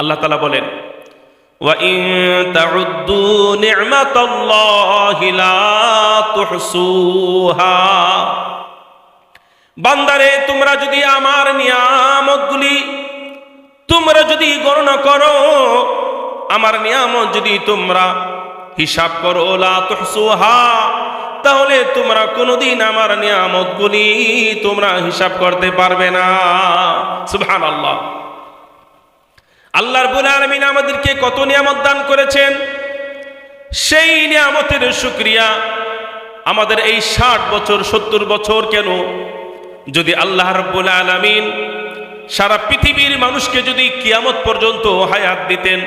আল্লাহ তালা বলেন বান্দারে, তোমরা যদি আমার নিয়ামতগুলি, তোমরা যদি গণনা করো, আমার নিয়ামত যদি তোমরা হিসাব করো লাহা তাহলে তোমরা কোনোদিন আমার নিয়ামতগুলি তোমরা হিসাব করতে পারবে না। সুবহানাল্লাহ। আল্লাহ আল্লাহর বুল আলমিন আমাদেরকে কত নিয়ামত দান করেছেন? সেই নিয়ামতের শুক্রিয়া আমাদের এই ষাট বছর, সত্তর বছর কেন? যদি আল্লাহ রব্বুল আলমিন সারা পৃথিবীর মানুষকে যদি কিয়ামত পর্যন্ত হায়াত দিতেন,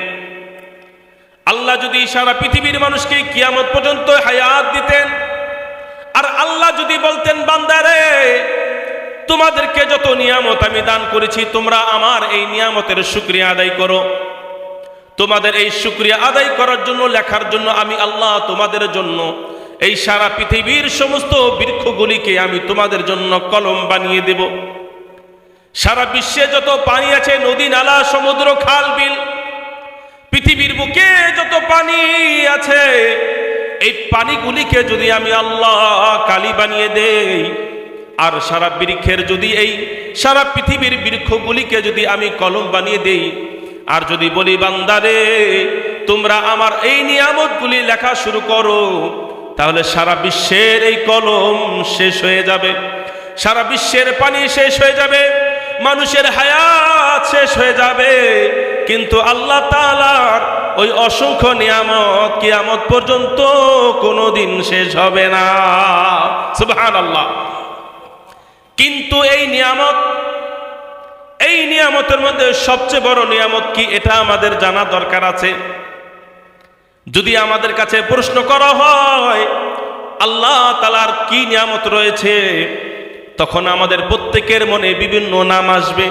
আল্লাহ যদি সারা পৃথিবীর মানুষকে কিয়ামত পর্যন্ত হায়াত দিতেন, আর আল্লাহ যদি বলতেন বান্দারে তোমাদেরকে যত নিয়ামত আমি দান করেছি, তোমরা আমার এই নিয়ামতের শুক্রিয়া আদায় করো। তোমাদের এই শুক্রিয়া আদায় করার জন্য, লেখার জন্য আমি আল্লাহ তোমাদের জন্য এই সারা পৃথিবীর সমস্ত বৃক্ষগুলিকে আমি তোমাদের জন্য কলম বানিয়ে দেব। সারা বিশ্বে যত পানি আছে, নদী, নালা, সমুদ্র, খাল, বিল, পৃথিবীর বুকে যত পানি আছে, এই পানিগুলিকে যদি আমি আল্লাহ কালি বানিয়ে দেই আর সারা বৃক্ষের যদি এই সারা পৃথিবীর বৃক্ষগুলিকে যদি আমি কলম বানিয়ে দেই, আর যদি বলি, বান্দারে, তোমরা আমার এই নিয়ামতগুলি লেখা শুরু করো, তাহলে সারা বিশ্বের এই কলম শেষ হয়ে যাবে। সারা বিশ্বের পানি শেষ হয়ে যাবে, মানুষের হায়াত শেষ হয়ে যাবে। কিন্তু আল্লাহ তালার ওই অসংখ্য নিয়ামত কিয়ামত পর্যন্ত কোনোদিন শেষ হবে না। সুবহান আল্লাহ কিন্তু এই নিয়ামত, এই নিয়ামতের মধ্যে সবচেয়ে বড় নিয়ামত কি, এটা আমাদের জানা দরকার আছে। যদি আমাদের কাছে প্রশ্ন করা হয়, আল্লাহ তালার কি নিয়ামত রয়েছে, তখন আমাদের প্রত্যেকের মনে বিভিন্ন নাম আসবে।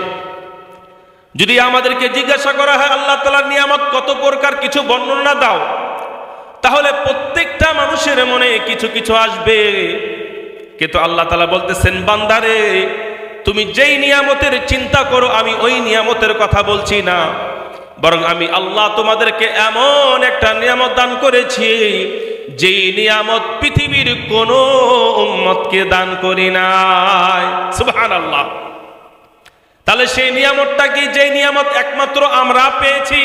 যদি আমাদেরকে জিজ্ঞাসা করা হয়, আল্লাহ তালার নিয়ামত কত প্রকার, কিছু বর্ণনা দাও, তাহলে প্রত্যেকটা মানুষের মনে কিছু কিছু আসবে। কিন্তু আল্লাহ তালা বলতেছেন, বান্দারে, তুমি যেই নিয়ামতের চিন্তা করো, আমি ওই নিয়ামতের কথা বলছি না। বরং আমি আল্লাহ তোমাদেরকে এমন একটা নিয়ামত দান করেছি, যেই নিয়ামত পৃথিবীর কোন উম্মতকে দান করি নাই। সুবহান আল্লাহ তাহলে সেই নিয়ামতটা কি, যেই নিয়ামত একমাত্র আমরা পেয়েছি?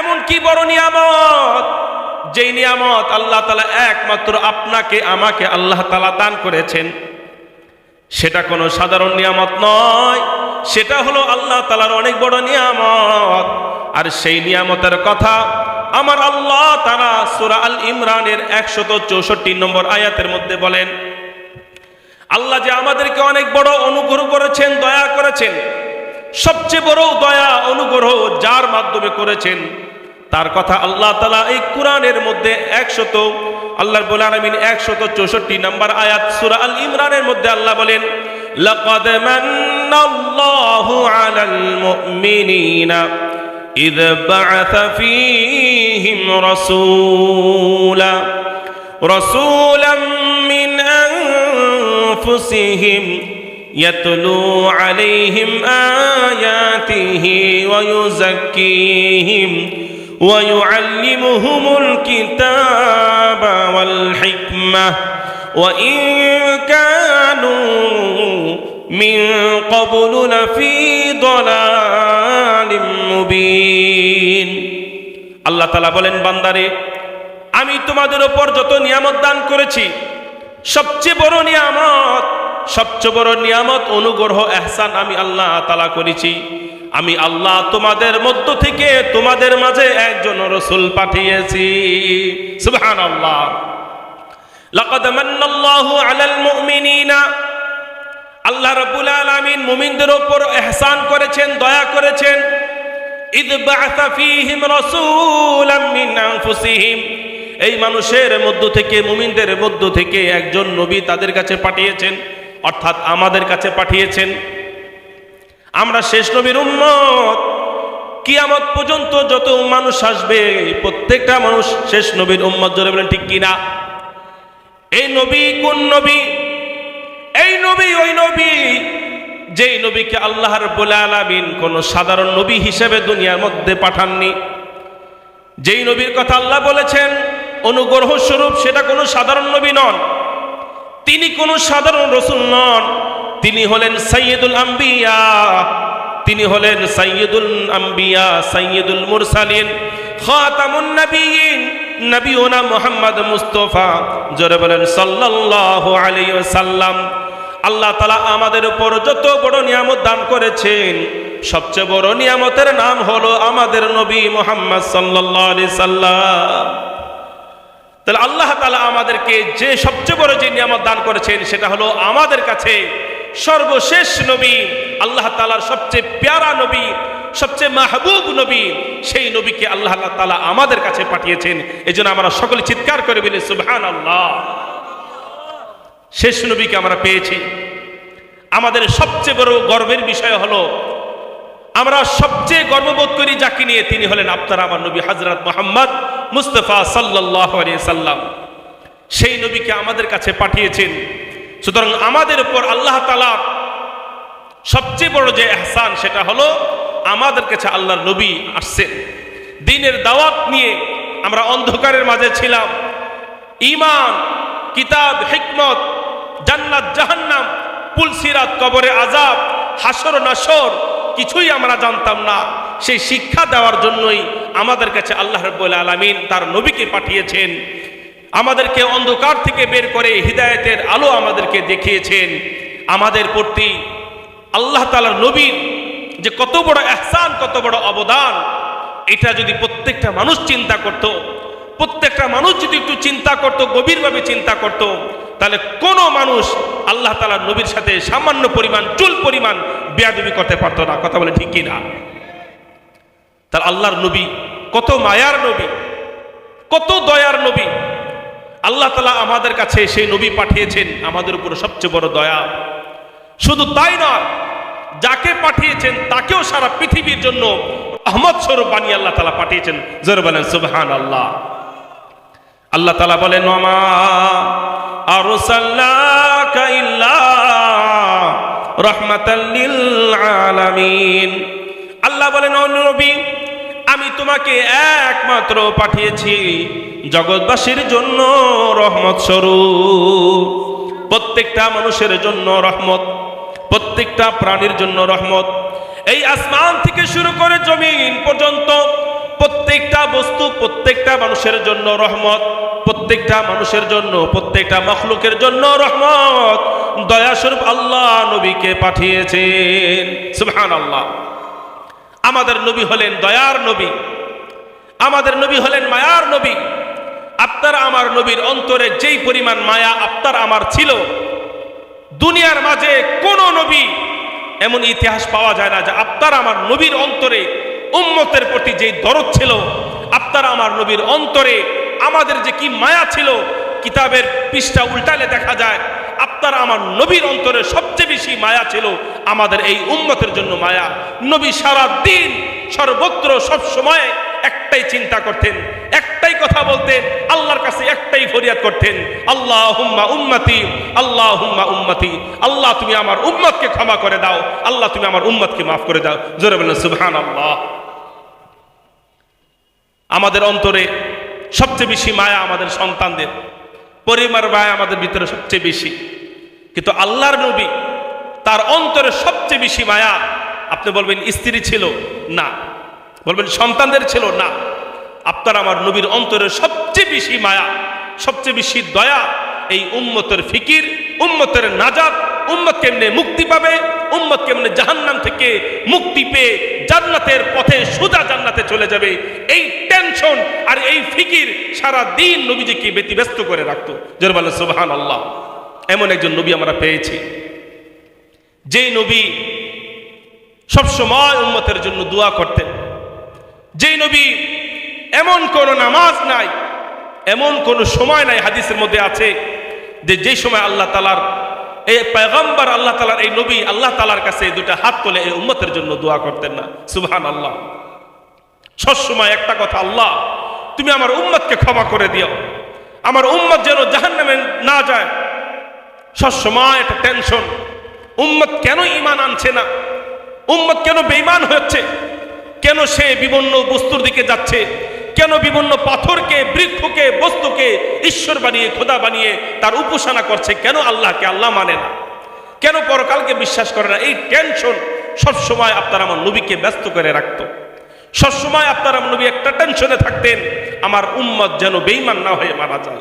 এমন কি বড় নিয়ামত? যেই নিয়ামত আল্লাহ তালা একমাত্র আপনাকে, আমাকে আল্লাহ তালা দান করেছেন, সেটা কোনো সাধারণ নিয়ামত নয়। সেটা হলো আল্লাহ তালার অনেক বড় নিয়ামত। আর সেই নিয়ামতের কথা আমার আল্লাহ তারা সুরা আল ইমরানের একশত চৌষট্টি নম্বর আয়াতের মধ্যে বলেন, আল্লাহ যে আমাদেরকে অনেক বড় অনুগ্রহ করেছেন, দয়া করেছেন। সবচেয়ে বড় দয়া, অনুগ্রহ যার মাধ্যমে করেছেন তার কথা আল্লাহ তালা এই কোরআনের মধ্যে একশত আল্লাহর বলে আলমিন একশত চৌষট্টি নম্বর আয়াত সুরা আল ইমরানের মধ্যে আল্লাহ বলেন لقد من الله على المؤمنين إذ بعث فيهم رسولا رسولا من أنفسهم يتلو عليهم آياته ويزكيهم ويعلمهم الكتاب والحكمة وإن كانوا من قبل لفي ضلال مبين আল্লাহ তালা বলেন বান্দারে আমি তোমাদের ওপর যত নিয়ামত দান করেছি সবচেয়ে বড় নিয়ামত সবচেয়ে বড় নিয়ামত অনুগ্রহ এহসান আমি আল্লাহ তালা করেছি আমি আল্লাহ তোমাদের মধ্য থেকে তোমাদের মাঝে একজন রসুল পাঠিয়েছি। সুবহান আল্লাহ আল্লাহ মুমিনদের করেছেন, দয়া করেছেন। এই মানুষের মধ্য থেকে, মুমিনদের মধ্য থেকে একজন নবী তাদের কাছে পাঠিয়েছেন, অর্থাৎ আমাদের কাছে পাঠিয়েছেন। আমরা শেষ নবীর উম্মত। কিয়ামত পর্যন্ত যত মানুষ আসবে, প্রত্যেকটা মানুষ শেষ নবীর উম্মত। জোরে বলেন, ঠিক কিনা? এই নবী কোন নবী? এই নবী, ওই নবী, যেই নবীকে আল্লাহর বলে আলামিন কোন সাধারণ নবী হিসেবে দুনিয়ার মধ্যে পাঠাননি। যেই নবীর কথা আল্লাহ বলেছেন অনুগ্রহ স্বরূপ সেটা কোনো সাধারণ নবী নন। তিনি কোনো সাধারণ রসুল নন। তিনি হলেন সৈয়দুল আম্বিয়া। তিনি হলেন সৈয়দুল আম্বিয়া সৈয়দুল মুরসালিন, খাতামুন নবীন, নবীনা মোহাম্মদ মুস্তফা। জোরে বলেন, সাল্লাল্লাহু আলাইহি ওয়াসাল্লাম। আল্লাহ তালা আমাদের উপর যত বড় নিয়ামত দান করেছেন, সবচেয়ে বড় নিয়ামতের নাম হলো আমাদের নবী মোহাম্মদ সাল্লাল্লাহু আলাইহি সাল্লাম তাহলে আল্লাহ তালা আমাদেরকে যে সবচেয়ে বড় যে নিয়ামত দান করেছেন, সেটা হলো আমাদের কাছে সর্বশেষ নবী, আল্লাহ তালার সবচেয়ে প্যারা নবী, সবচেয়ে মাহবুব নবী, সেই নবীকে আল্লাহ তালা আমাদের কাছে পাঠিয়েছেন। এই জন্য আমরা সকলে চিৎকার করে বলি সুবহান আল্লাহ শেষ নবীকে আমরা পেয়েছি। আমাদের সবচেয়ে বড় গর্বের বিষয় হলো, আমরা সবচেয়ে গর্ববোধ করি যাকে নিয়ে, তিনি হলেন আপনার আমার নবী হজরত মোহাম্মদ মুস্তফা সাল্লাহ সাল্লাম। সেই নবীকে আমাদের কাছে পাঠিয়েছেন। সুতরাং আমাদের উপর আল্লাহ তালা সবচেয়ে বড় যে এহসান সেটা হলো আমাদের কাছে আল্লাহর নবী আসছেন। দিনের দাওয়াত নিয়ে আমরা অন্ধকারের মাঝে ছিলাম। ইমান কিতাব, হিকমত, জান্নাত, জাহান্নাম, পুলসিরাত, কবরে আজাব হাসর নাসর কিছুই আমরা জানতাম না। সেই শিক্ষা দেওয়ার জন্যই আমাদের কাছে আল্লাহ রব্বুল আলমিন তার নবীকে পাঠিয়েছেন। আমাদেরকে অন্ধকার থেকে বের করে হৃদায়তের আলো আমাদেরকে দেখিয়েছেন। আমাদের প্রতি আল্লাহ তালার নবীর যে কত বড় এহসান কত বড় অবদান, এটা যদি প্রত্যেকটা মানুষ চিন্তা করত, প্রত্যেকটা মানুষ যদি একটু চিন্তা করত, গভীরভাবে চিন্তা করত, তাহলে কোনো মানুষ আল্লাহ তালার নবীর সাথে সামান্য পরিমাণ, চুল পরিমাণ বেয়াদবি করতে পারতো না। কথা বলে ঠিকই না তার আল্লাহর নবী কত মায়ার নবী, কত দয়ার নবী আল্লাহ তালা আমাদের কাছে সেই নবী পাঠিয়েছেন আমাদের উপর সবচেয়ে বড় দয়া। শুধু তাই নয়, যাকে পাঠিয়েছেন তাকেও সারা পৃথিবীর জন্য আহমদ স্বরূপ বানিয়ে আল্লাহ তালা পাঠিয়েছেন। জোর বলেন সুবহান আল্লাহ আল্লাহ তালা বলেন মামা আলামিন। আল্লাহ বলেন, "ও নবী আমি তোমাকে একমাত্র পাঠিয়েছি জগৎবাসীর জন্য রহমত স্বরূপ। প্রত্যেকটা মানুষের জন্য রহমত, প্রত্যেকটা প্রাণীর জন্য রহমত। এই আসমান থেকে শুরু করে জমিন পর্যন্ত প্রত্যেকটা বস্তু, প্রত্যেকটা মানুষের জন্য রহমত, প্রত্যেকটা মানুষের জন্য, প্রত্যেকটা মখলুকের জন্য রহমত। দয়াস্বরূপ আল্লাহ নবীকে পাঠিয়েছেন। সুবহান আল্লাহ আমাদের নবী হলেন দয়ার নবী। আমাদের নবী হলেন মায়ার নবী। আপনার আমার নবীর অন্তরে যেই পরিমাণ মায়া আপনার আমার ছিল, দুনিয়ার মাঝে কোন নবী এমন ইতিহাস পাওয়া যায় না যে আপনার আমার নবীর অন্তরে উম্মতের প্রতি যেই দরদ ছিল, আপনার আমার নবীর অন্তরে আমাদের যে কি মায়া ছিল, কিতাবের পৃষ্ঠা উল্টালে দেখা যায় আপনার আমার নবীর অন্তরে সবচেয়ে বেশি মায়া ছিল আমাদের এই উম্মতের জন্য মায়া। নবী সারা দিন সর্বত্র সব সময় একটাই চিন্তা করতেন, একটাই কথা বলতেন, আল্লাহর কাছে একটাই ফরিয়াদ করতেন আল্লাহ হুম্মা উম্মতি আল্লাহ হুম্মা উম্মতি, আল্লাহ তুমি আমার উম্মতকে ক্ষমা করে দাও, আল্লাহ তুমি আমার উম্মতকে মাফ করে দাও। জোরে বলেন সুবহান আল্লাহ আমাদের অন্তরে সবচেয়ে বেশি মায়া আমাদের সন্তানদের। পরিবার মায়া আমাদের ভিতরে সবচেয়ে বেশি। কিন্তু আল্লাহর নবী, তার অন্তরে সবচেয়ে বেশি মায়া, আপনি বলবেন স্ত্রী ছিল? না। বলবেন সন্তানদের ছিল? না। আপনার আমার নবীর অন্তরে সবচেয়ে বেশি মায়া, সবচেয়ে বেশি দয়া, এই উম্মতের ফিকির, উম্মতের নাজাত উম্মত কেমনে মুক্তি পাবে? উম্মত কেমনে জাহান্নাম থেকে মুক্তি পেয়ে জান্নাতের পথে সোজা জান্নাতে চলে যাবে? এই টেনশন আর এই ফিকির সারা দিন নবীজিকে ব্যতিব্যস্ত করে রাখতো। জোরবাল সুবহান আল্লাহ এমন একজন নবী আমরা পেয়েছি। যেই নবী সবসময় উম্মতের জন্য দোয়া করতেন। যেই নবী এমন কোন নামাজ নাই, এমন কোন সময় নাই, হাদিসের মধ্যে আছে যে যেই সময় আল্লাহ তালার এই পেগম্বর আল্লাহ তালার এই নবী আল্লাহ তালার কাছে দুটা হাত তোলে এই উম্মতের জন্য দোয়া করতেন না। সুবহান আল্লাহ সবসময় একটা কথা, আল্লাহ, তুমি আমার উম্মতকে ক্ষমা করে দিও। আমার উম্মত যেন জাহান্নামে না যায়। সবসময় একটা টেনশন উম্মত কেন ইমান আনছে না? উম্মত কেন বেইমান হচ্ছে? কেন সে বিভিন্ন বস্তুর দিকে যাচ্ছে? কেন বিভিন্ন পাথরকে, বৃক্ষকে, বস্তুকে ঈশ্বর বানিয়ে, খোদা বানিয়ে তার উপাসনা করছে? কেন আল্লাহকে? আল্লাহ মানে না। কেন পরকালকে বিশ্বাস করে না? এই টেনশন সবসময় আপনার আমার নবীকে ব্যস্ত করে রাখতো। সবসময় আপনার আমার নবী একটা টেনশনে থাকতেন, আমার উম্মত যেন বেইমান না হয়ে মারা যায়।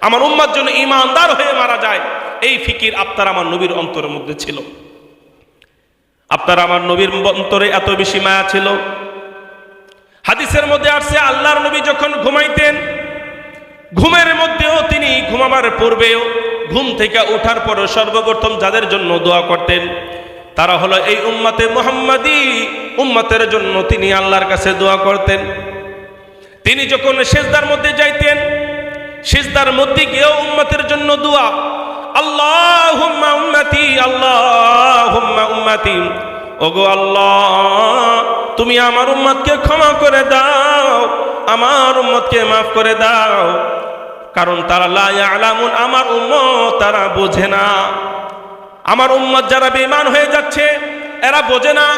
আমার উম্মত যেন ইমানদার হয়ে মারা যায়। এই ফিকির আপনার আমার নবীর অন্তরের মধ্যে ছিল। আপনার আমার নবীর অন্তরে এত বেশি মায়া ছিল। হাদিসের মধ্যে আসছে, আল্লাহর নবী যখন ঘুমাইতেন, ঘুমের মধ্যেও তিনি ঘুমাবার পূর্বেও ঘুম থেকে ওঠার পরও সর্বপ্রথম যাদের জন্য দোয়া করতেন, তারা হলো এই উম্মাতে মোহাম্মদী, উম্মতের জন্য তিনি আল্লাহর কাছে দোয়া করতেন। তিনি যখন সেজদার মধ্যে যাইতেন, সেজদার মধ্যে গিয়েও উম্মতের জন্য দোয়া আল্লাহ হুম্মা উম্মাতি আল্লাহ হুম্মা উম্মাতি, ওগো আল্লাহ তুমি আমার উম্মতকে ক্ষমা করে দাও, আমার উম্মতকে মাফ করে দাও। কারণ তারা লা ইয়ালামুন, আমার উম্মত তারা বোঝে না। আমার উম্মত যারা বেঈমান হয়ে যাচ্ছে, এরা বোঝে না।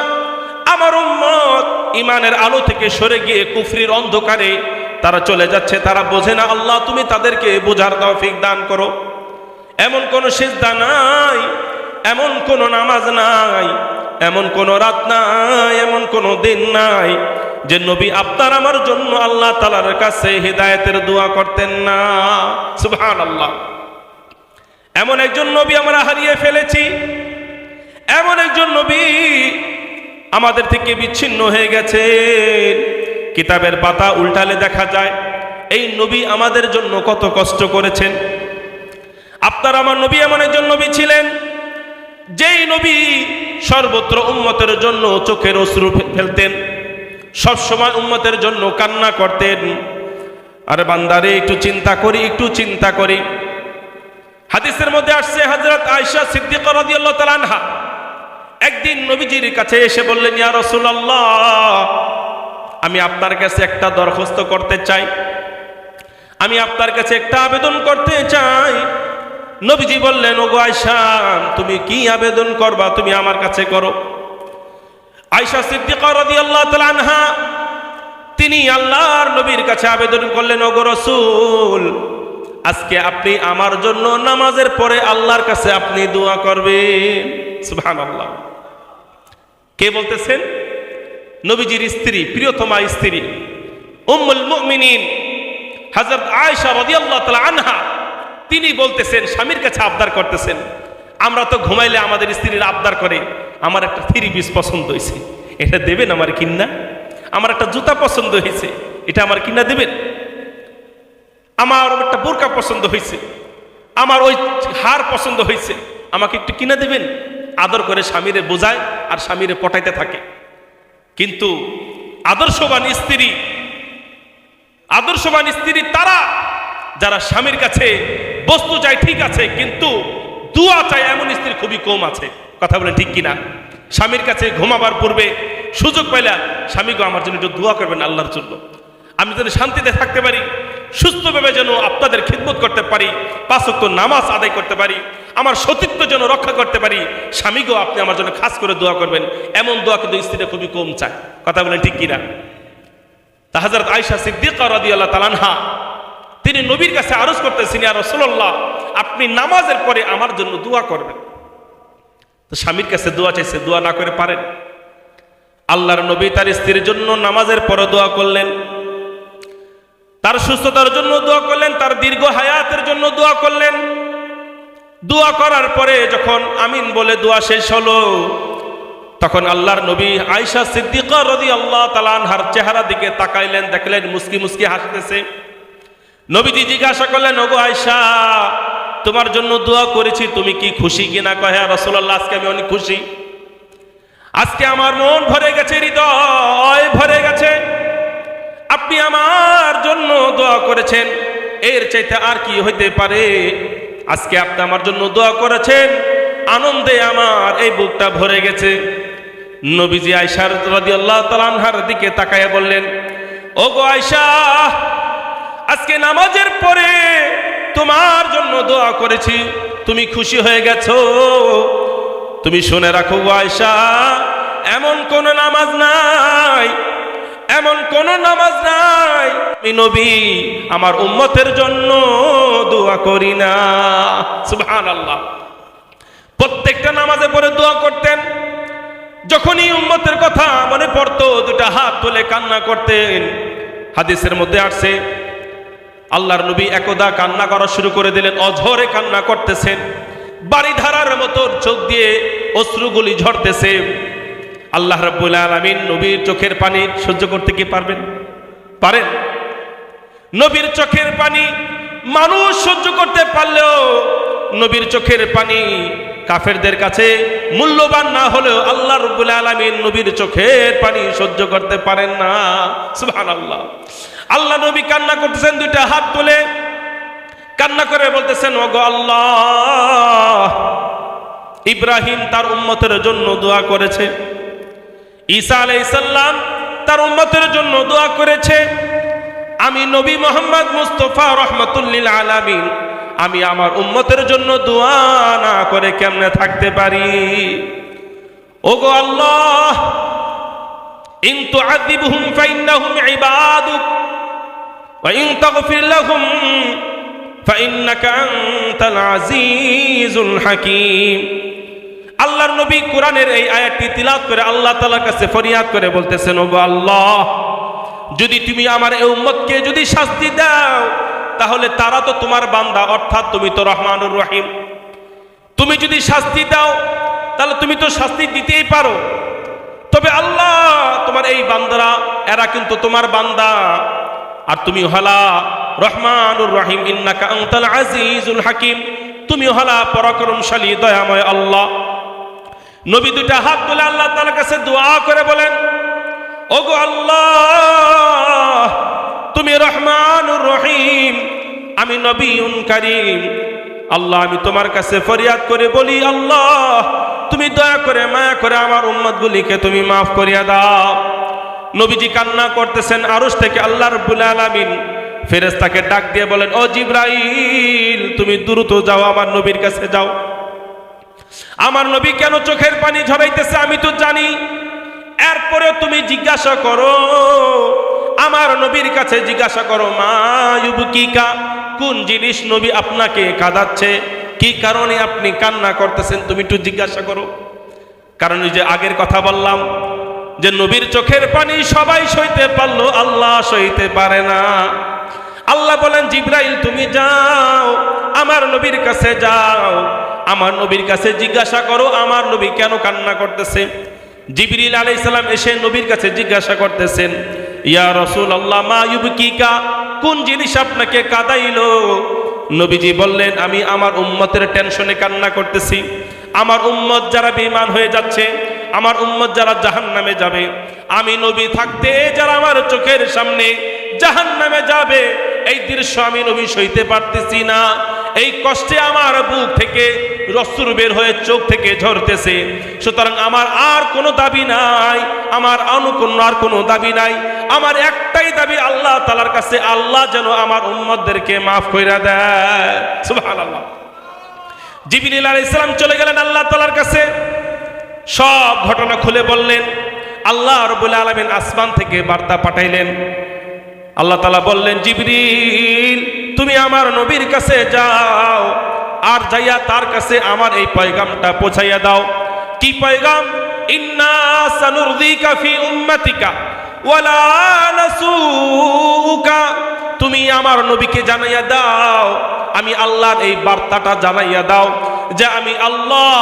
আমার উম্মত ইমানের আলো থেকে সরে গিয়ে কুফরির অন্ধকারে তারা চলে যাচ্ছে, তারা বোঝে না, আল্লাহ তুমি তাদেরকে বোঝার তৌফিক দান করো। এমন কোন সিজদা নাই, এমন কোন নামাজ নাই। এমন কোন রাত নাই, এমন কোন দিন নাই যে নবী আপনার আমার জন্য আল্লাহ তালার কাছে হৃদায়তের দোয়া করতেন না। সুবহান আল্লাহ এমন একজন নবী আমরা হারিয়ে ফেলেছি। এমন একজন নবী আমাদের থেকে বিচ্ছিন্ন হয়ে গেছে। কিতাবের পাতা উল্টালে দেখা যায়, এই নবী আমাদের জন্য কত কষ্ট করেছেন। আপনার আমার নবী এমন একজন নবী ছিলেন যেই নবী সর্বত্র উম্মতের জন্য চোখের অশ্রু ফেলতেন, সব সময় উম্মতের জন্য কান্না করতেন। আরে বান্দারে, একটু চিন্তা করি, একটু চিন্তা করি। হাদিসের মধ্যে আসছে হযরত আয়েশা সিদ্দিকা রাদিয়াল্লাহু তাআলা একদিন নবীজির কাছে এসে বললেন, ইয়া রাসূলুল্লাহ, আমি আপনার কাছে একটা দরখাস্ত করতে চাই। আমি আপনার কাছে একটা আবেদন করতে চাই। নবীজি বললেন, ওগো আয়সা তুমি কি আবেদন করবা? তুমি আমার কাছে করো। আয়সা সিদ্দিকা রাদিয়াল্লাহু তাআলা তিনি আল্লাহর নবীর কাছে আবেদন করলেন, ওগো রসুল, আজকে আপনি আমার জন্য নামাজের পরে আল্লাহর কাছে আপনি দোয়া করবেন। সুবহানাল্লাহ। কে বলতেছেন? নবীজির স্ত্রী, প্রিয়তমা স্ত্রী, উম্মুল মুমিনিন, হযরত আয়েশা রাদিয়াল্লাহু তাআলা আনহা। তিনি বলতেছেন, স্বামীর কাছে আবদার করতেছেন, আমরা তো ঘুমাইলে আমাদের স্ত্রীরা আবদার করে, আমার একটা থ্রি পিস পছন্দ হয়েছে। এটা দেবেন আমার কিন্না? আমার একটা জুতা পছন্দ হয়েছে, এটা আমার কিনা দেবেন? আমার একটা বোরকা পছন্দ হয়েছে, আমার ওই হার পছন্দ হয়েছে, আমাকে একটু কিনা দেবেন? আদর করে স্বামীরে বোঝায় আর স্বামীরে পটাইতে থাকে। কিন্তু আদর্শবান স্ত্রী আদর্শবান স্ত্রী তারা, যারা স্বামীর কাছে বস্তু চাই ঠিক আছে, কিন্তু দুয়া চাই এমন স্ত্রী খুবই কম আছে। কথা বলেন ঠিক কিনা? স্বামীর কাছে ঘুমাবার পূর্বে সুযোগ পাইলা স্বামীকে আমার জন্য একটু দোয়া করবেন আল্লাহর জন্য। আমি যেন শান্তিতে থাকতে পারি, সুস্থভাবে যেন আপনাদের খিদমত করতে পারি পাঁচক্ত নামাজ আদায় করতে পারি, আমার সতীত্ব যেন রক্ষা করতে পারি স্বামীকেও আপনি আমার জন্য খাস করে দোয়া করবেন। এমন দোয়া কিন্তু স্ত্রীরা খুবই কম চায়। কথা বলেন ঠিক কিনা? তা হজরত আয়সা সিদ্দিকা রাদিয়াল্লাহু তাআলাহা তিনি নবীর কাছে আরজ করতেছেন, ইয়া রাসূলুল্লাহ, আপনি নামাজের পরে আমার জন্য দোয়া করবেন। তো স্বামীর কাছে দোয়া চাইছে, দোয়া না করে পারেন। আল্লাহর নবী তার স্ত্রীর জন্য নামাজের পরে দোয়া করলেন। তার সুস্থতার জন্য দোয়া করলেন, তার দীর্ঘ হায়াতের জন্য দোয়া করলেন। দোয়া করার পরে যখন আমিন বলে দোয়া শেষ হলো, তখন আল্লাহর নবী আয়সা সিদ্দিকা রদি আল্লাহ তালানহার চেহারা দিকে তাকাইলেন, দেখলেন মুস্কি মুস্কি হাসতেছে। নবীজি জিজ্ঞাসা করলেন, ওগো আয়সা তোমার জন্য দোয়া করেছি, তুমি কি খুশি কিনা? কহে রসোল্লাহ আজকে আমি অনেক খুশি। আজকে আমার মন ভরে গেছে, হৃদয় ভরে গেছে। আপনি আমার জন্য দোয়া করেছেন, এর চাইতে আর কি হইতে পারে? আজকে আপনি আমার জন্য দোয়া করেছেন, আনন্দে আমার এই বুকটা ভরে গেছে। নবীজি আয়সার রাদিয়াল্লাহু তাআলা আনহার দিকে তাকাইয়া বললেন ও গো আয়সা আজকে নামাজের পরে তোমার জন্য দোয়া করেছি। তুমি খুশি হয়ে গেছো? তুমি শুনে রাখো আয়সা এমন কোন নামাজ নাই, এমন কোন নামাজ নাই। আমি নবী, আমার উম্মতের জন্য দোয়া করি না। সুবহানাল্লাহ। প্রত্যেকটা নামাজে পড়ে দোয়া করতেন। যখনই উম্মতের কথা মনে পড়তো, দুটা হাত তুলে কান্না করতেন। হাদিসের মধ্যে আসছে আল্লাহর নবী একদা কান্না করা শুরু করে দিলেন, অঝরে কান্না করতেছেন। বাড়ি ধারার মতো চোখ দিয়ে অশ্রুগুলি ঝরতেছে। আল্লাহ রাব্বুল আলামিন নবীর চোখের পানি সহ্য করতে কি পারবেন? পারেন? নবীর চোখের পানি মানুষ সহ্য করতে পারলেও নবীর চোখের পানি কাফেরদের কাছে মূল্যবান না হলেও আল্লাহ রব্বুল আলামিন নবীর চোখের পানি সহ্য করতে পারেন না। সুবহানাল্লাহ। আল্লাহ আল্লাহ নবী কান্না করতেছেন, দুইটা হাত তুলে কান্না করে বলতেছেন, ওগো আল্লাহ, ইব্রাহিম তার উম্মতের জন্য দোয়া করেছে। ঈসা আলাইসাল্লাম তার উম্মতের জন্য দোয়া করেছে। আমি নবী মোহাম্মদ মুস্তফা রহমতুল্লিল আলামিন আমি আমার উম্মতের জন্য দোয়া না করে কেমনে থাকতে পারি? ওগো আল্লাহ, ইন তুআযিবহুম ফাইন্নাহুম ইবাদুক, ওয়া ইন তাগফির লাহুম ফাইন্নাকা আনতাল আজিজুল হাকীম। আল্লাহর নবী কোরআনের এই আয়াতটি তিলাত করে আল্লাহ তাআলার কাছে ফরিয়াদ করে বলতেছেন, ওগো আল্লাহ, যদি তুমি আমার এই উম্মতকে যদি শাস্তি দাও তাহলে তারা তো তোমার বান্দা, অর্থাৎ তুমি তো রহমানুর রহিম। তুমি যদি শাস্তি দাও, তাহলে তুমি তো শাস্তি দিতেই পারো। তবে আল্লাহ, তোমার এই বান্দারা, এরা কিন্তু তোমার বান্দা। আর তুমি হলা রহমানুর রহিম, ইন্নাকা আজিজুল হাকিম। তুমি হলা পরাক্রমশালী, দয়াময় আল্লাহ। নবী দুটা হাত তুলে আল্লাহ তাআলার কাছে দোয়া করে বলেন, ওগো আল্লাহ তুমি রহমানুর রহিম, আমি নবীন কারীম। আল্লাহ, আমি তোমার কাছে ফরিয়াদ করে বলি, আল্লাহ, তুমি দয়া করে, মায়া করে আমার উম্মতগুলিকে তুমি মাফ করিয়া দাও। নবীজি কান্না করতেছেন আরশ থেকে আল্লাহ রব্বুল আলামিন ফেরেশতাকে ডাক দিয়ে বলেন, ও জিব্রাইল, তুমি দ্রুত যাও, আমার নবীর কাছে যাও। আমার নবী কেন চোখের পানি ঝরাইতেছে আমি তো জানি। এরপরে তুমি জিজ্ঞাসা করো আমার নবীর কাছে জিজ্ঞাসা করো, মা ইউবকিকা, কোন জিনিস নবী আপনাকে কাঁদাচ্ছে? কি কারণে আপনি কান্না করতেছেন তুমি একটু জিজ্ঞাসা করো? কারণ যে আগের কথা বললাম, যে নবীর চোখের পানি সবাই সইতে পারল, আল্লাহ সইতে পারে না। আল্লাহ বলেন, জিব্রাইল, তুমি যাও, আমার নবীর কাছে যাও। আমার নবীর কাছে জিজ্ঞাসা করো, আমার নবী কেন কান্না করতেছে? জিবরিল আলাইহিস সালাম এসে নবীর কাছে জিজ্ঞাসা করতেছেন ইয়া রসুল আল্লাহ মা ইউবকিকা, কোন জিনিস আপনাকে কাদাইলো? নবীজি বললেন, আমি আমার উম্মতের টেনশনে কান্না করতেছি। আমার উম্মত যারা বেঈমান হয়ে যাচ্ছে, আমার উম্মত যারা জাহান নামে যাবে। আমি নবী থাকতে যারা আমার চোখের সামনে জাহান নামে যাবে, এই দৃশ্য আমি নবী সইতে পারতেছি না। এই কষ্টে আমার বুক থেকে রস্তুর বের হয়ে চোখ থেকে ঝরতেছে। সুতরাং আমার আর কোনো দাবি নাই, আমার অনুকূল আর কোনো দাবি নাই। আমার একটাই দাবি আল্লাহ তালার কাছে, আল্লাহ যেন আমার উম্মতদেরকে মাফ কইরা দেয়। সুবহানাল্লাহ। জিবিরিল আলাইহিস সালাম চলে গেলেন আল্লাহ তালার কাছে। সব ঘটনা খুলে বললেন। আল্লাহ রবুল আলমিন আসমান থেকে বার্তা পাঠাইলেন। আল্লাহ তালা বললেন, জিবরিল তুমি আমার নবীর কাছে যাও, আর যাইয়া তার কাছে আমার এই পয়গামটা পৌঁছাইয়া দাও। কি পয়গাম? তুমি আমার নবীকে জানাইয়া দাও, আমি আল্লাহর এই বার্তাটা জানাইয়া দাও যে আমি আল্লাহ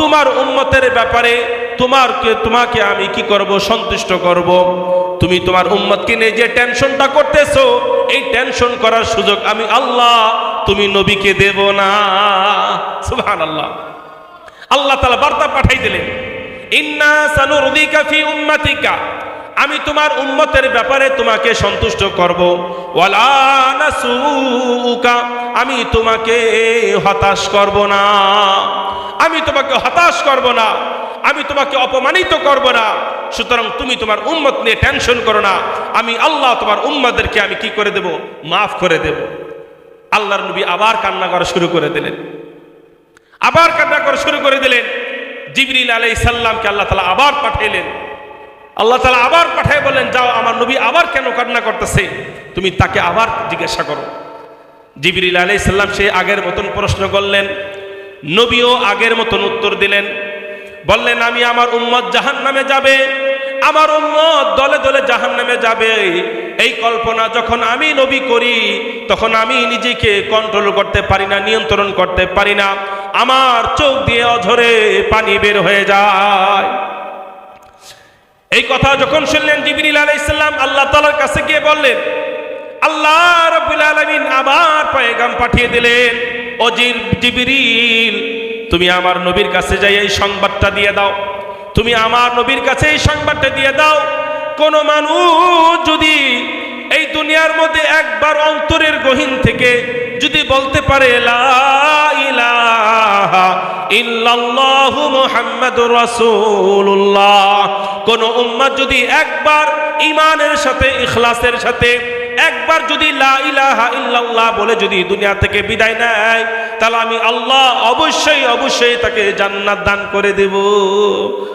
তোমার উন্মতের ব্যাপারে তোমারকে, তোমাকে আমি কি করব? সন্তুষ্ট করব। তুমি তোমার উম্মতকে নিয়ে যে টেনশনটা করতেছো, এই টেনশন করার সুযোগ আমি আল্লাহ, তুমি নবীকে দেব না। সুহান আল্লাহ আল্লাহ তালা বার্তা পাঠাই দিলেন, ইন্না আমি তোমার উম্মতের ব্যাপারে তোমাকে সন্তুষ্ট করব। আমি তোমাকে হতাশ করব না। আমি তোমাকে হতাশ করব না। আমি তোমাকে অপমানিত করব না। সুতরাং তুমি তোমার উম্মত নিয়ে টেনশন করো না। আমি আল্লাহ তোমার উম্মতদেরকে আমি কি করে দেব? মাফ করে দেব। আল্লাহর নবী আবার কান্না করা শুরু করে দিলেন। আবার কান্না করা শুরু করে দিলেন। জিবরিল আলাই সাল্লামকে আল্লাহ তালা আবার পাঠাইলেন। আল্লাহ তালা আবার পাঠায় বললেন, যাও, আমার নবী আবার কেন কান্না করতেছে? তুমি তাকে আবার জিজ্ঞাসা করো। জিবরিল আলাই সাল্লাম সে আগের মতন প্রশ্ন করলেন। নবীও আগের মতন উত্তর দিলেন। বললেন, আমি আমার উম্মত জাহান নামে যাবে। আমার উম্মত দলে দলে জাহান নামে যাবে। এই কল্পনা যখন আমি নবী করি, তখন আমি নিজেকে কন্ট্রোল করতে পারি না, নিয়ন্ত্রণ করতে পারি না। আমার চোখ দিয়ে অঝরে পানি বের হয়ে যায়। এই কথা যখন শুনলেন জিবরিল আলাইসাল্লাম আল্লাহ তালার কাছে গিয়ে বললেন, আল্লাহ রব্বুল আলামিন আবার পয়গাম পাঠিয়ে দিলেন। ও জির জিবরিল তুমি আমার নবীর কাছে যাই এই সংবাদটা দিয়ে দাও। তুমি আমার নবীর কাছে এই সংবাদটা দিয়ে দাও। কোন মানুষ যদি এই দুনিয়ার মধ্যে একবার অন্তরের গহীন থেকে যদি বলতে পারে ইল্লাল্লাহু কোন উম্মত যদি একবার ইমানের সাথে, ইখলাসের সাথে একবার যদি লা ইলাহা বলে যদি দুনিয়া থেকে বিদায় নেয়, তাহলে আমি আল্লাহ অবশ্যই অবশ্যই তাকে জান্নাত দান করে দেব।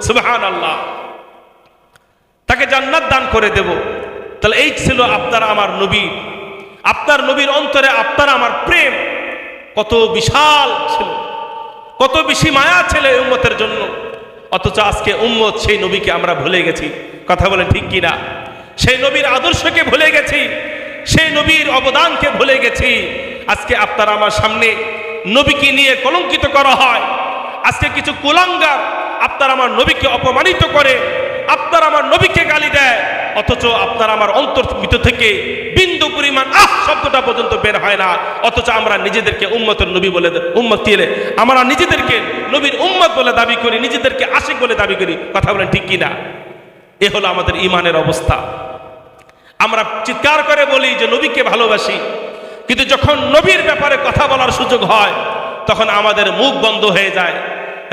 সুবহানাল্লাহ। তাকে জান্নাত দান করে দেব। তাহলে এই ছিল আপনার, আমার নবী। আপনার নবীর অন্তরে আপনার, আমার প্রেম। কত বিশাল ছিল। কত বেশি মায়া ছিল উম্মতের জন্য। অথচ আজকে উম্মত সেই নবীকে আমরা ভুলে গেছি। কথা বলে ঠিক কিনা? সেই নবীর আদর্শকে ভুলে গেছি। সেই নবীর অবদানকে ভুলে গেছি। আজকে আপনার আমার সামনে নবীকে নিয়ে কলঙ্কিত করা হয়। আজকে কিছু কুলাঙ্গার আপনার আমার নবীকে অপমানিত করে, আপনার আমার নবীকে গালি দেয়। অথচ আপনার আমার অন্তর ভিতর থেকে বিন্দু পরিমাণ আহ শব্দটা পর্যন্ত বের হয় না। অথচ আমরা নিজেদেরকে উম্মতের নবী বলে উম্মত দিয়ে আমরা নিজেদেরকে নবীর উম্মত বলে দাবি করি, নিজেদেরকে আশিক বলে দাবি করি। কথা বলেন ঠিক কিনা? এ হলো আমাদের ইমানের অবস্থা। আমরা চিৎকার করে বলি যে নবীকে ভালোবাসি। কিন্তু যখন নবীর ব্যাপারে কথা বলার সুযোগ হয়, তখন আমাদের মুখ বন্ধ হয়ে যায়।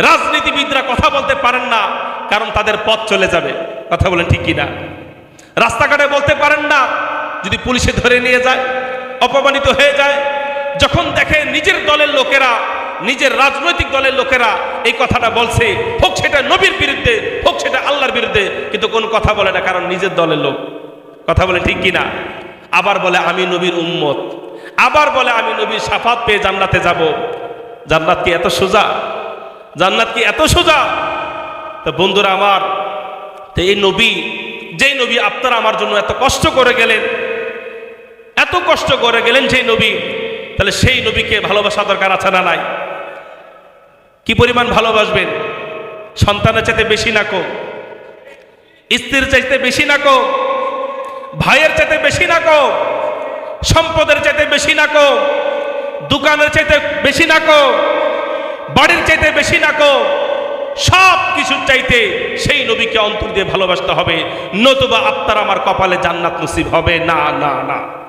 রাজনীতিবিদরা কথা বলতে পারেন না, কারণ তাদের পথ চলে যাবে। কথা বলেন ঠিক কিনা? রাস্তাঘাটে বলতে পারেন না, যদি পুলিশে ধরে নিয়ে যায়, অপমানিত হয়ে যায়। যখন দেখে নিজের দলের লোকেরা, নিজের রাজনৈতিক দলের লোকেরা এই কথাটা বলছে, হোক সেটা নবীর বিরুদ্ধে, হোক সেটা আল্লাহর বিরুদ্ধে, কিন্তু কোনো কথা বলে না, কারণ নিজের দলের লোক। কথা বলে ঠিক কিনা? আবার বলে, আমি নবীর উম্মত। আবার বলে, আমি নবীর সাফাত পেয়ে জান্নাতে যাব। জান্নাত কি এত সোজা? জান্নাত কি এত সোজা? তো বন্ধুরা আমার, তো এই নবী, যেই নবী আপনারা আমার জন্য এত কষ্ট করে গেলেন, এত কষ্ট করে গেলেন সেই নবী, তাহলে সেই নবীকে ভালোবাসা দরকার আছে না নাই? কি পরিমাণ ভালোবাসবেন? সন্তানের চাইতে বেশি না কম স্ত্রীর চাইতে বেশি না কম ভাইয়ের চাইতে বেশি না কো সম্পদের চাইতে বেশি না কো দোকানের চাইতে বেশি না কো বাড়ির চাইতে বেশি না কো সব কিছুর চাইতে সেই নবীকে অন্তর দিয়ে ভালোবাসতে হবে, নতুবা আত্মার আমার কপালে জান্নাত নসিব হবে। না না না।